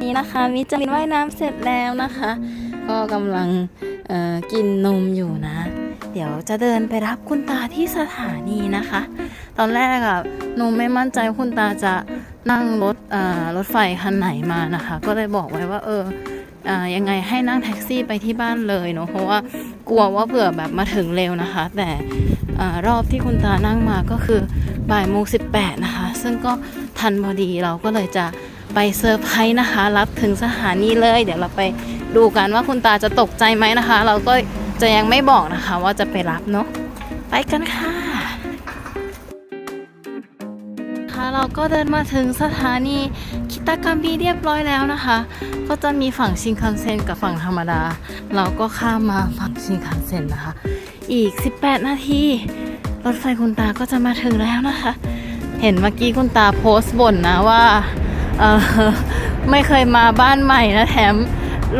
นี่นะคะมิจลินว่ายน้ำเสร็จแล้วนะคะ ก็กำลังกินนมอยู่นะ เดี๋ยวจะเดินไปรับคุณตาที่สถานีนะคะ ตอนแรกอะนมไม่มั่นใจคุณตาจะนั่งรถเอ่อรถไฟคันไหนมานะคะ ก็เลยบอกไว้ว่าเออเอ่อยังไงให้นั่งแท็กซี่ไปที่บ้านเลยเนาะเพราะว่ากลัวว่าเผื่อแบบมาถึงเร็วนะคะ แต่ออรอบที่คุณตานั่งมาก็คือบ่ายโมงสินะคะ ซึ่งก็ทันพอดีเราก็เลยจะ ไปเซอร์ไพรส์นะคะ รับถึงสถานีเลย เดี๋ยวเราไปดูกันว่าคุณตาจะตกใจไหมนะคะ เราก็จะยังไม่บอกนะคะว่าจะไปรับเนาะไปกันค่ะค่ะเราก็เดินมาถึงสถานีคิตากามิเรียบร้อยแล้วนะคะ ก็จะมีฝั่งชินคันเซ็นกับฝั่งธรรมดา เราก็ข้ามมาฝั่งชินคันเซ็นนะคะ อีก 18 นาที รถไฟคุณตาก็จะมาถึงแล้วนะคะ เห็นเมื่อกี้คุณตาโพสต์บ่นนะว่า ไม่เคยมาบ้านใหม่นะแถม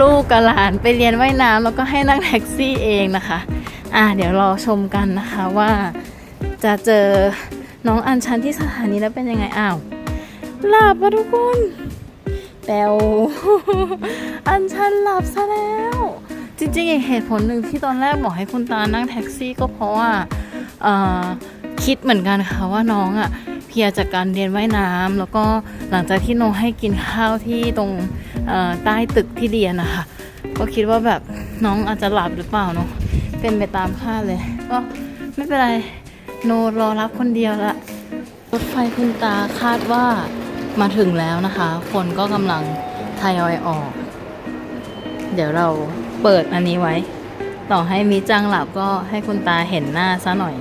ลูกกับหลานไปเรียนว่ายน้ำแล้วก็ให้นั่งแท็กซี่เองนะคะ อะเดี๋ยวรอชมกันนะคะว่าจะเจอน้องอัญชันที่สถานีแล้วเป็นยังไงอ้าวหลับอะทุกคนแปวอัญชันหลับซะแล้ว จริงๆอีกเหตุผลหนึ่งที่ตอนแรกบอกให้คุณตานั่งแท็กซี่ก็เพราะว่าคิดเหมือนกันค่ะว่าน้องอะ เพลียจากการเรียนว่ายน้ำแล้วก็หลังจากที่น้องให้กินข้าวที่ตรงใต้ตึกที่เรียนนะคะก็คิดว่าแบบน้องอาจจะหลับหรือเปล่าเนาะเป็นไปตามคาดเลย ก็ไม่เป็นไรโนรอรับคนเดียวละรถไฟคุณตาคาดว่ามาถึงแล้วนะคะ คนก็กำลังทยอยออก เดี๋ยวเราเปิดอันนี้ไว้ ต่อให้มีจังหลับก็ให้คุณตาเห็นหน้าซะหน่อย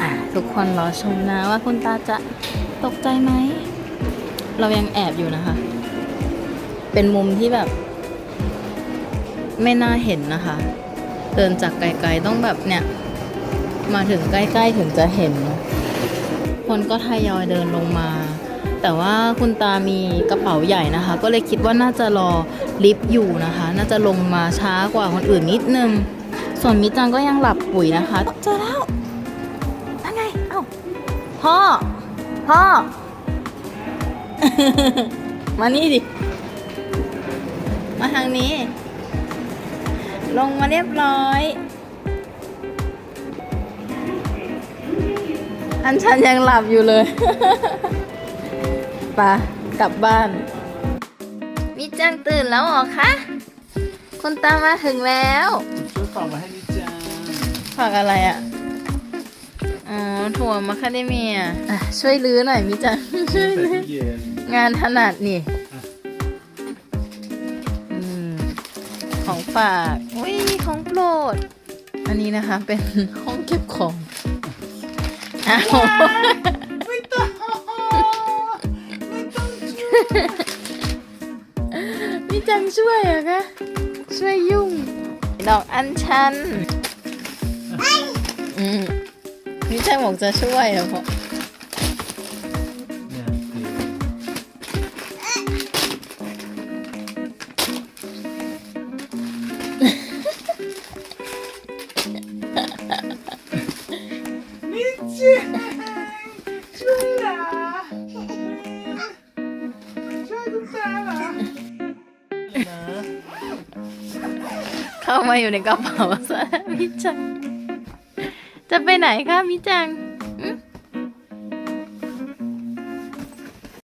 อะทุกคนรอชมนะว่าคุณตาจะตกใจไหม เรายังแอบอยู่นะคะ เป็นมุมที่แบบ ไม่น่าเห็นนะคะ เดินจากไกลๆต้องแบบเนี่ย มาถึงใกล้ๆถึงจะเห็น คนก็ทยอยเดินลงมา แต่ว่าคุณตามีกระเป๋าใหญ่นะคะ ก็เลยคิดว่าน่าจะรอลิฟต์อยู่นะคะ น่าจะลงมาช้ากว่าคนอื่นนิดนึง ส่วนมิจังก็ยังหลับปุ๋ยนะคะเจอแล้วนั่นไงเอ้า พ่อ พ่อ มานี่ดิ มาทางนี้ ลงมาเรียบร้อย อันชันยังหลับอยู่เลยไปะกลับบ้าน มิจังตื่นแล้วเหรอคะ คุณตามาถึงแล้วช่วยฝากมาให้นิจาฝากอะไรอะ่ะ อ๋อถั่วมะคาเดเมียอะช่วยลื้อหน่อยมิจังช่วยใส่ลื้อตู้เย็นงานถนัดนี่อืมของฝากอุ้ยมีของโปรด อันนี้นะคะ เป็นห้องเก็บของอ้าวไม่ต้องไม่ต้องช่วยพี่จังช่วยเหรอะคะช่วยยุ่ง ดอกอัญชันอืม พี่จังบอกจะช่วยเหรอพ่อเนี่ยคือนิจาช่วยเหรอช่วยคุณตาเหรอนะเข้ามาอยู่ในกระเป๋าซะแล้วพี่จัง จะไปไหนคะมิจัง